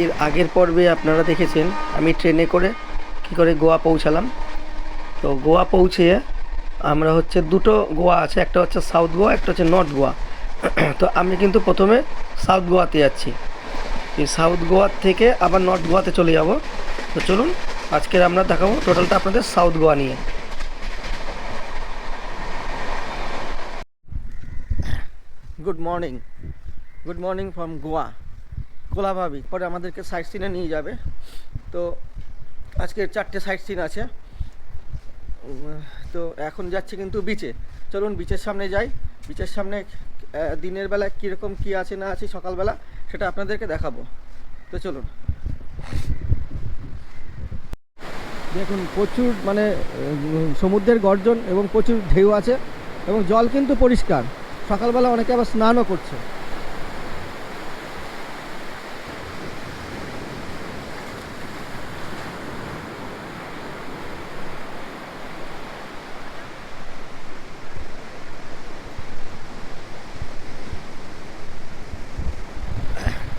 এর আগের পর্বে আপনারা দেখেছেন, আমি ট্রেনে করে কি করে গোয়া পৌঁছালাম। তো গোয়া পৌঁছে আমরা হচ্ছে দুটো গোয়া আছে, একটা হচ্ছে সাউথ গোয়া, একটা হচ্ছে নর্থ গোয়া। তো আমি কিন্তু প্রথমে সাউথ গোয়াতে যাচ্ছি। এই সাউথ গোয়ার থেকে আবার নর্থ গোয়াতে চলে যাব। তো চলুন, আজকের আমরা দেখাবো টোটালটা আপনাদের সাউথ গোয়া নিয়ে। Good morning good morning from Goa কোলাভাবি পরে আমাদেরকে সাইট সিনে নিয়ে যাবে। তো আজকের চারটে সাইট সিন আছে। তো এখন যাচ্ছে কিন্তু বিচে চলুন বিচের সামনে যাই। বিচের সামনে দিনের বেলা কীরকম কী আছে না আছে সকালবেলা, সেটা আপনাদেরকে দেখাবো। তো চলুন। দেখুন, প্রচুর মানে সমুদ্রের গর্জন এবং প্রচুর ঢেউ আছে এবং জল কিন্তু পরিষ্কার। সকালবেলা অনেকে আবার স্নানও করছে।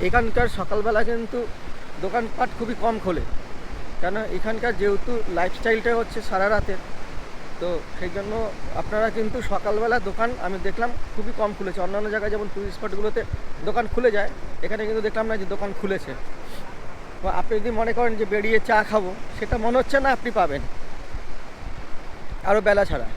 এখানকার সকালবেলা কিন্তু দোকানপাট খুবই কম খোলে। কেন এখানকার যেহেতু লাইফস্টাইলটা হচ্ছে সারা রাতের তো সেই জন্য আপনারা কিন্তু সকালবেলা দোকান আমি দেখলাম খুবই কম খুলেছে। অন্যান্য জায়গায় যেমন টুরিস্ট স্পটগুলোতে দোকান খুলে যায়, এখানে কিন্তু দেখলাম না যে দোকান খুলেছে। তো আপনি যদি মনে করেন যে বেরিয়ে চা খাব, সেটা মনে হচ্ছে না আপনি পাবেন। আরও বেলা ছাড়া।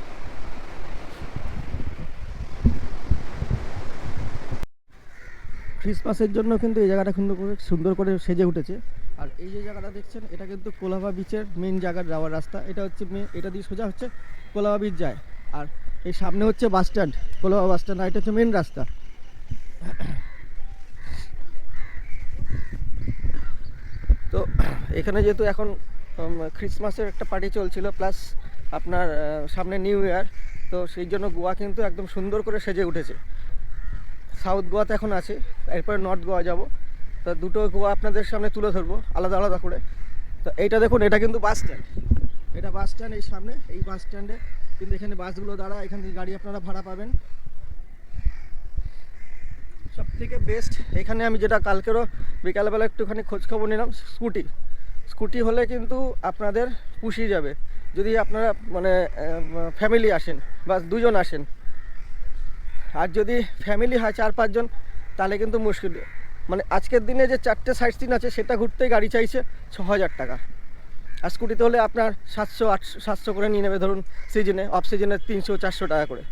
ক্রিসমাসের জন্য কিন্তু এই জায়গাটা কিন্তু করে সুন্দর করে সেজে উঠেছে। আর এই যে জায়গাটা দেখছেন, এটা কিন্তু কোলাবা বিচের মেন জায়গার যাওয়ার রাস্তা। এটা হচ্ছে এটা দিয়ে সোজা হচ্ছে কোলাবা বিচ যায়। আর এই সামনে হচ্ছে bus stand Colaba bus stand আর এটা হচ্ছে মেন রাস্তা। তো এখানে যেহেতু এখন ক্রিসমাসের একটা পার্টি চলছিল প্লাস আপনার সামনে নিউ ইয়ার তো সেই জন্য গোয়া কিন্তু একদম সুন্দর করে সেজে উঠেছে। সাউথ গোয়াতে এখন আছে। এরপরে নর্থ গোয়া যাব। তো দুটো গোয়া আপনাদের সামনে তুলে ধরবো, আলাদা আলাদা করে। তো এইটা দেখুন, এটা কিন্তু বাস স্ট্যান্ড। এটা বাস স্ট্যান্ড এই সামনে, এই বাস স্ট্যান্ডে। কিন্তু এখানে বাসগুলো দ্বারা এখান থেকে গাড়ি আপনারা ভাড়া পাবেন। সব থেকে বেস্ট, এখানে আমি যেটা কালকেরও বিকালবেলা একটুখানি খোঁজখবর নিলাম, স্কুটি। স্কুটি হলে কিন্তু আপনাদের পুষিয়ে যাবে। যদি আপনারা মানে ফ্যামিলি আসেন বা দুজন আসেন আর যদি ফ্যামিলি হয় চার পাঁচজন তাহলে কিন্তু মুশকিল। মানে আজকের দিনে যে চারটে সাইট সিন আছে, সেটা ঘুরতেই গাড়ি চাইছে ছ হাজার টাকা। আর স্কুটিতে হলে আপনার সাতশো, আটশো, সাতশো করে নিয়ে নেবে, ধরুন সিজনে অফ সিজনে তিনশো, চারশো টাকা করে।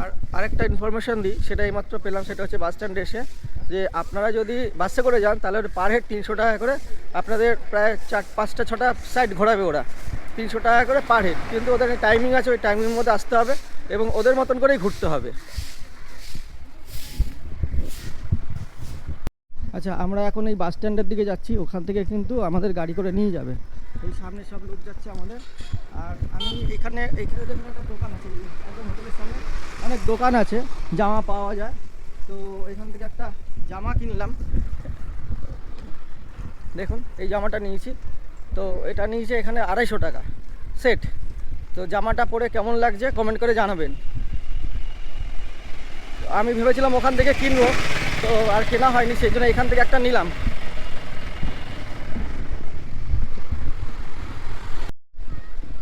আর আরেকটা ইনফরমেশন দিই, সেটা এইমাত্র পেলাম, সেটা হচ্ছে বাস স্ট্যান্ডে এসে, যে আপনারা যদি বাসে করে যান, তাহলে পার হেড তিনশো টাকা করে আপনাদের প্রায় চার, পাঁচটা, ছটা সাইড ঘোরাবে ওরা। তিনশো টাকা করে পার হেড কিন্তু ওদের টাইমিং আছে, ওই টাইমিংয়ের মধ্যে আসতে হবে এবং ওদের মতন করেই ঘুরতে হবে। আচ্ছা আমরা এখন এই বাস স্ট্যান্ডের দিকে যাচ্ছি। ওখান থেকে কিন্তু আমাদের গাড়ি করে নিয়ে যাবে। এই সামনে সব লোক যাচ্ছে আমাদের। আর আমি এখানে এইখানে দেখুন একটা দোকান আছে। একদম হোটেলের সামনে অনেক দোকান আছে, জামা পাওয়া যায়। তো এখান থেকে একটা জামা কিনলাম। দেখুন, এই জামাটা নিয়েছি। তো এটা নিয়েছে এখানে আড়াইশো টাকা। সেট। তো জামাটা পরে কেমন লাগছে কমেন্ট করে জানাবেন। আমি ভেবেছিলাম ওখান থেকে কিনবো, তো আর কেনা হয়নি, সেই জন্য এখান থেকে একটা নিলাম।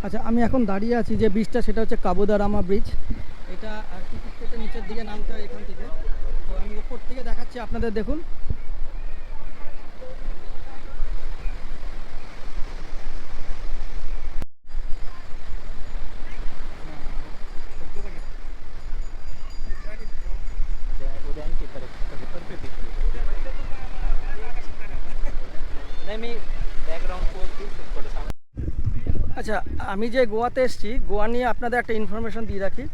আচ্ছা আমি এখন দাঁড়িয়ে আছি যে ব্রিজটা সেটা হচ্ছে কাবুদারামা ব্রিজ এটা আর নিচের দিকে নামতে হয় এখান থেকে। তো আমি উপর থেকে দেখাচ্ছি আপনাদের, দেখুন। আচ্ছা আমি যে গোয়াতে এসেছি, গোয়া নিয়ে আপনাদের একটা ইনফরমেশন দিয়ে রাখি।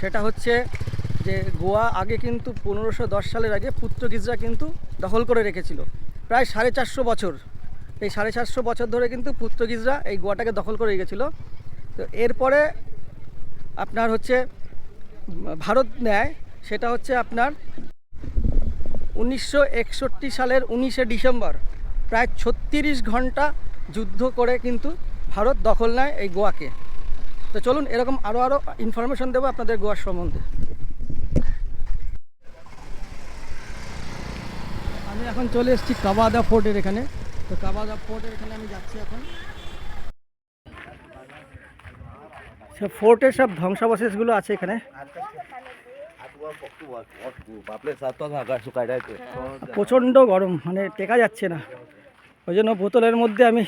সেটা হচ্ছে যে গোয়া আগে কিন্তু পনেরোশো দশ সালের আগে পুর্তুগিজরা কিন্তু দখল করে রেখেছিল। প্রায় সাড়ে চারশো বছর। এই সাড়ে চারশো বছর ধরে কিন্তু পুর্তুগিজরা এই গোয়াটাকে দখল করে রেখেছিল। তো এরপরে আপনার হচ্ছে ভারত নেয়, সেটা হচ্ছে আপনার উনিশশো একষট্টি সালের উনিশে ডিসেম্বর। প্রায় ছত্রিশ ঘণ্টা যুদ্ধ করে কিন্তু ভারত দখল নেয় এই গোয়াকে। তো চলুন, এরকম আরও আরও ইনফরমেশন দেবো আপনাদের গোয়ার সম্বন্ধে। আমি এখন চলে এসেছি কাবাদা ফোর্টের এখানে। তো কাবাদা ফোর্টের এখানে আমি যাচ্ছি এখন। সব ফোর্টের সব ধ্বংসাবশেষগুলো আছে এখানে। প্রচণ্ড গরম মানে টেকা যাচ্ছে না। ওই জন্য বোতলের মধ্যে আমি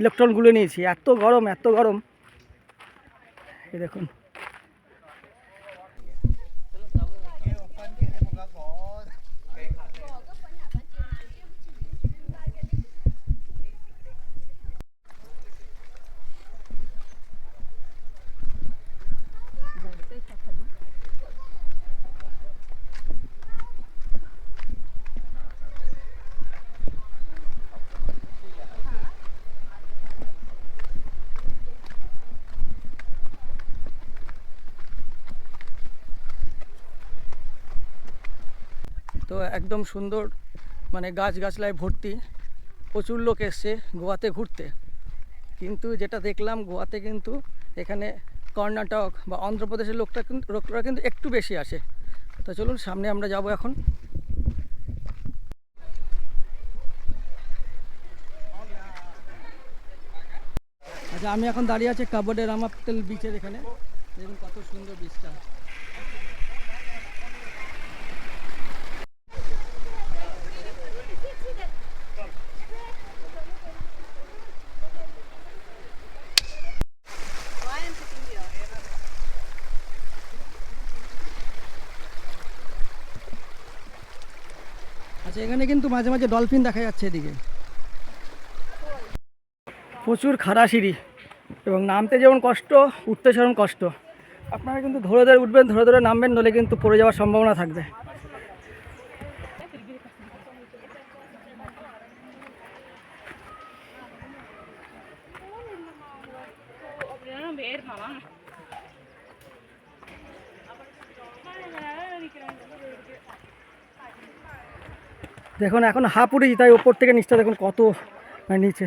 ইলেকট্রনগুলো নিয়েছি। এত গরম এত গরম। এই দেখুন তো একদম সুন্দর মানে গাছগাছলায় ভর্তি। প্রচুর লোক এসছে গোয়াতে ঘুরতে। কিন্তু যেটা দেখলাম গোয়াতে কিন্তু এখানে কর্ণাটক বা অন্ধ্রপ্রদেশের লোকটা কিন্তু লোকরা কিন্তু একটু বেশি আসে। তো চলুন সামনে আমরা যাব এখন। আচ্ছা আমি এখন দাঁড়িয়ে আছি কাবাডে রামাপতেল বিচের এখানে। দেখুন কত সুন্দর বিচটা আচ্ছা এখানে কিন্তু মাঝে মাঝে ডলফিন দেখা যাচ্ছে এদিকে। প্রচুর খাড়া সিঁড়ি এবং নামতে যেমন কষ্ট, উঠতে সেরকম কষ্ট। আপনারা কিন্তু ধরে ধরে উঠবেন, ধরে ধরে নামবেন নলে কিন্তু পড়ে যাওয়ার সম্ভাবনা থাকবে। দেখুন, এখন হাফ উঠেছি, তাই ওপর থেকে নিচটা দেখুন কত মানে নিচে।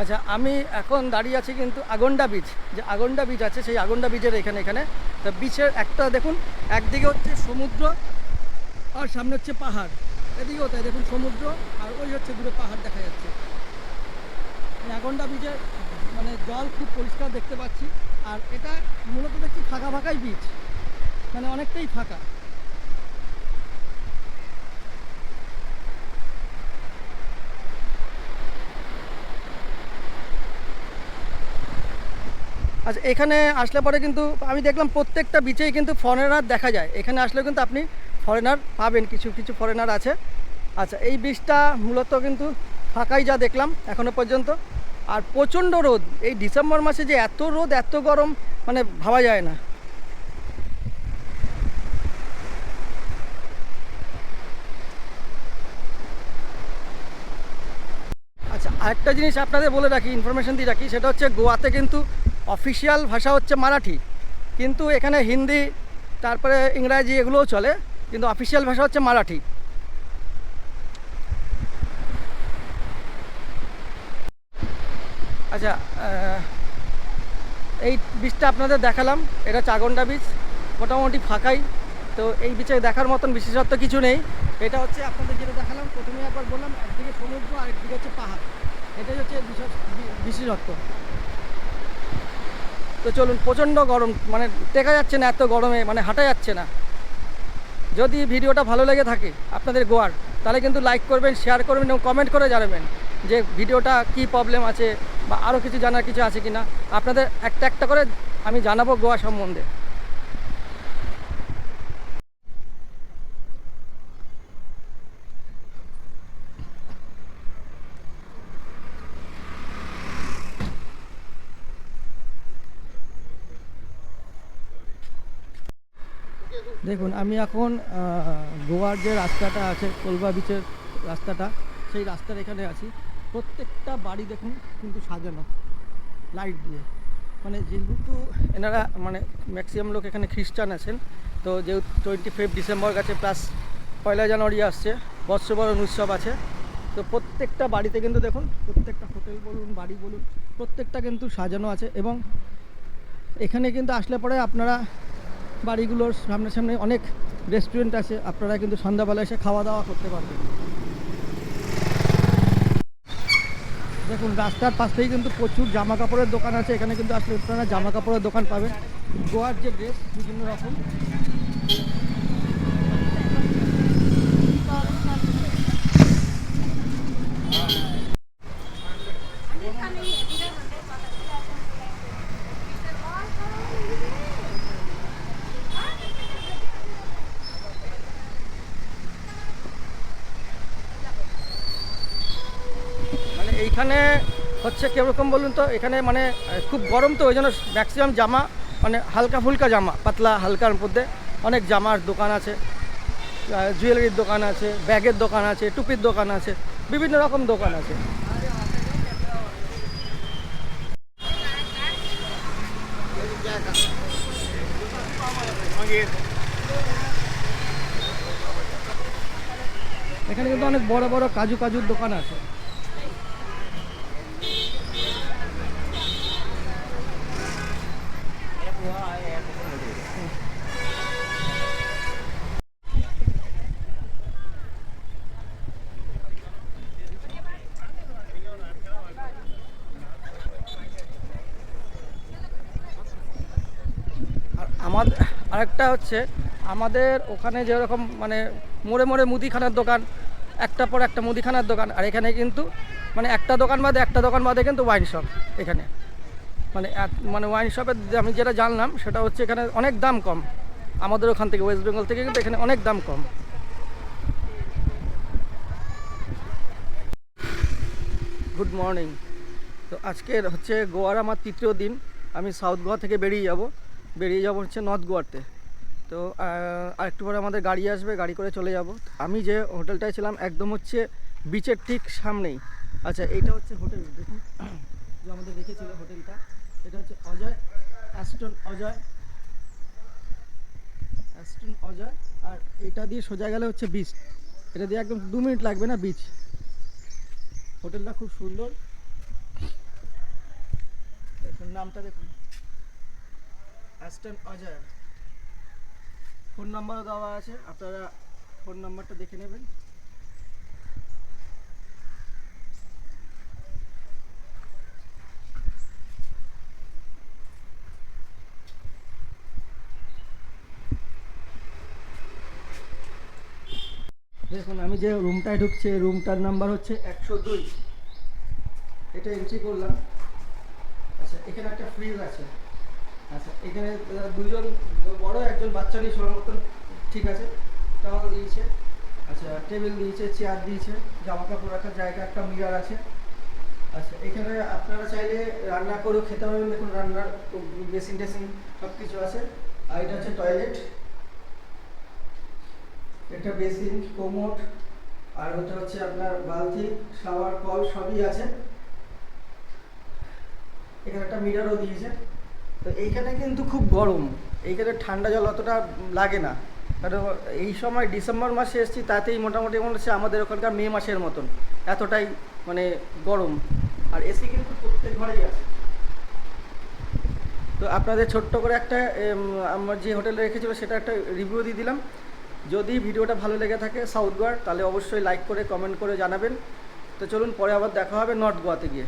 আচ্ছা আমি এখন দাঁড়িয়ে আছি কিন্তু আগন্ডা বিচ, যে আগন্ডা বিচ আছে, সেই আগন্ডা বিচের এখানে এখানে। তা বিচের একটা দেখুন, একদিকে হচ্ছে সমুদ্র, আর সামনে হচ্ছে পাহাড়। এদিকেও তাই, দেখুন সমুদ্র, আর ওই হচ্ছে দূরে পাহাড় দেখা যাচ্ছে। মানে আগন্ডা বিচের মানে জল খুব পরিষ্কার দেখতে পাচ্ছি, আর এটা মূলত দেখছি ফাঁকা ফাঁকাই বিচ মানে অনেকটাই ফাঁকা। আচ্ছা এখানে আসলে পরে কিন্তু আমি দেখলাম প্রত্যেকটা বিচেই কিন্তু ফরেনার দেখা যায়। এখানে আসলে কিন্তু আপনি ফরেনার পাবেন, কিছু কিছু ফরেনার আছে। আচ্ছা এই বীজটা মূলত কিন্তু ফাঁকাই যা দেখলাম এখনও পর্যন্ত। আর প্রচণ্ড রোদ, এই ডিসেম্বর মাসে যে এত রোদ, এত গরম মানে ভাবা যায় না। আচ্ছা আরেকটা জিনিস আপনাদের বলে রাখি ইনফরমেশন দিয়ে রাখি, সেটা হচ্ছে গোয়াতে কিন্তু অফিসিয়াল ভাষা হচ্ছে মারাঠি। কিন্তু এখানে হিন্দি, তারপরে ইংরাজি এগুলোও চলে, কিন্তু অফিসিয়াল ভাষা হচ্ছে মারাঠি। আচ্ছা এই বীজটা আপনাদের দেখালাম, এটা চাগন্ডা বীজ মোটামুটি ফাঁকাই। তো এই বিচে দেখার মতন বিশেষত্ব কিছু নেই। এটা হচ্ছে আপনাদের যেটা দেখালাম প্রথমে একবার বললাম, একদিকে সমুদ্র আর একদিকে হচ্ছে পাহাড়। এটাই হচ্ছে বিশেষ বিশেষত্ব। তো চলুন, প্রচণ্ড গরম মানে টেকা যাচ্ছে না এত গরমে মানে হাঁটা যাচ্ছে না। যদি ভিডিওটা ভালো লেগে থাকে আপনাদের গোয়ার, তাহলে কিন্তু লাইক করবেন শেয়ার করবেন এবং কমেন্ট করে জানাবেন যে ভিডিওটা কি প্রবলেম আছে বা আরও কিছু জানার কিছু আছে কি না আপনাদের একটা একটা করে আমি জানাব গোয়া সম্বন্ধে। দেখুন, আমি এখন গোয়ার যে রাস্তাটা আছে, কোলবা বিচের রাস্তাটা, সেই রাস্তার এখানে আছি। প্রত্যেকটা বাড়ি দেখুন কিন্তু সাজানো লাইট দিয়ে। মানে যেহেতু এনারা মানে ম্যাক্সিমাম লোক এখানে খ্রিস্টান আছেন, তো যেহেতু টোয়েন্টি ফাইভ ডিসেম্বর গেছে প্লাস পয়লা জানুয়ারি আসছে বর্ষবরণ উৎসব আছে, তো প্রত্যেকটা বাড়িতে কিন্তু দেখুন, প্রত্যেকটা হোটেল বলুন, বাড়ি বলুন, প্রত্যেকটা কিন্তু সাজানো আছে এবং এখানে কিন্তু আসলে পরে আপনারা বাড়িগুলোর সামনে সামনে অনেক রেস্টুরেন্ট আছে, আপনারা কিন্তু সন্ধ্যাবেলা এসে খাওয়া দাওয়া করতে পারবেন। দেখুন, রাস্তার পাশেই কিন্তু প্রচুর জামা কাপড়ের দোকান আছে, এখানে কিন্তু আসলে আপনারা জামা কাপড়ের দোকান পাবেন। গোয়ার যে ড্রেস বিভিন্ন রকম। এইখানে হচ্ছে কীরকম বলুন তো, এখানে মানে খুব গরম তো ওই জন্য ম্যাক্সিমাম জামা মানে হালকা ফুলকা জামা, পাতলা হালকার মধ্যে অনেক জামার দোকান আছে জুয়েলারির দোকান আছে, ব্যাগের দোকান আছে, টুপির দোকান আছে, বিভিন্ন রকম দোকান আছে। এখানে কিন্তু অনেক বড় বড় কাজু কাজুর দোকান আছে আর আমাদের আরেকটা হচ্ছে, আমাদের ওখানে যেরকম মানে মোড়ে মোড়ে মুদিখানার দোকান, একটা পর একটা মুদিখানার দোকান, আর এখানে কিন্তু মানে একটা দোকান বাদে একটা দোকান বাদে কিন্তু ওয়াইন শপ এখানে। মানে মানে ওয়াইন শপের আমি যেটা জানলাম, সেটা হচ্ছে এখানে অনেক দাম কম। আমাদের ওখান থেকে ওয়েস্ট বেঙ্গল থেকে কিন্তু এখানে অনেক দাম কম। গুড মর্নিং তো আজকের হচ্ছে গোয়ার আমার তৃতীয় দিন। আমি সাউথ গোয়া থেকে বেরিয়ে যাব। বেরিয়ে যাব হচ্ছে নর্থ গোয়াতে। তো আরেকটু পরে আমাদের গাড়ি আসবে, গাড়ি করে চলে যাব। আমি যে হোটেলটায় ছিলাম, একদম হচ্ছে বিচের ঠিক সামনেই। আচ্ছা এইটা হচ্ছে হোটেল, দেখুন। যে আমাদের দেখেছিল হোটেলটা, এটা হচ্ছে অজয় অ্যাস্টন অজয়। অ্যাস্টন অজয়, আর এটা দিয়ে সোজা গেলে হচ্ছে বিচ এটা দিয়ে একদম দু মিনিট লাগবে না বিচ হোটেলটা খুব সুন্দর। নামটা দেখুন। অ্যাস্টন অজয়। ফোন নাম্বারও দেওয়া আছে, আপনারা ফোন নাম্বারটা দেখে নেবেন। দেখুন, আমি যে রুমটায় ঢুকছি রুমটার নাম্বার হচ্ছে একশো দুই। এটা এন্ট্রি করলাম। আচ্ছা এখানে একটা ফ্রিজ আছে। আচ্ছা এখানে দুজন বড়, একজন বাচ্চা নিয়ে শোয়ার মতন ঠিক আছে। টাওয়াল দিয়েছে। আচ্ছা টেবিল দিয়েছে, চেয়ার দিয়েছে জামা কাপড় রাখার জায়গা, একটা মিরার আছে। আচ্ছা এখানে আপনারা চাইলে রান্না করেও খেতে পারবেন। দেখুন, রান্নার বেসিন টেসিন সব কিছু আছে। আর এটা হচ্ছে টয়লেট। একটা বেসিন কোমোট আর ওটা হচ্ছে আপনার বালতি, শাওয়ার, কল সবই আছে। এখানে একটা মিরারও দিয়েছে। তো এইখানে কিন্তু খুব গরম। এইখানে ঠান্ডা জল অতটা লাগে না। কারণ এই সময় ডিসেম্বর মাসে এসেছি, তাতেই মোটামুটি মনে হচ্ছে আমাদের ওখানকার মে মাসের মতন। এতটাই মানে গরম। আর এসি কিন্তু প্রত্যেক ঘরেই আছে। তো আপনাদের ছোট্ট করে একটা আমার যে হোটেলে রেখেছিল, সেটা একটা রিভিউ দিয়ে দিলাম। যদি ভিডিওটা ভালো লেগে থাকে সাউথ গোয়ার, তাহলে অবশ্যই লাইক করে কমেন্ট করে জানাবেন। তো চলুন, পরে আবার দেখা হবে নর্থ গোয়াতে গিয়ে।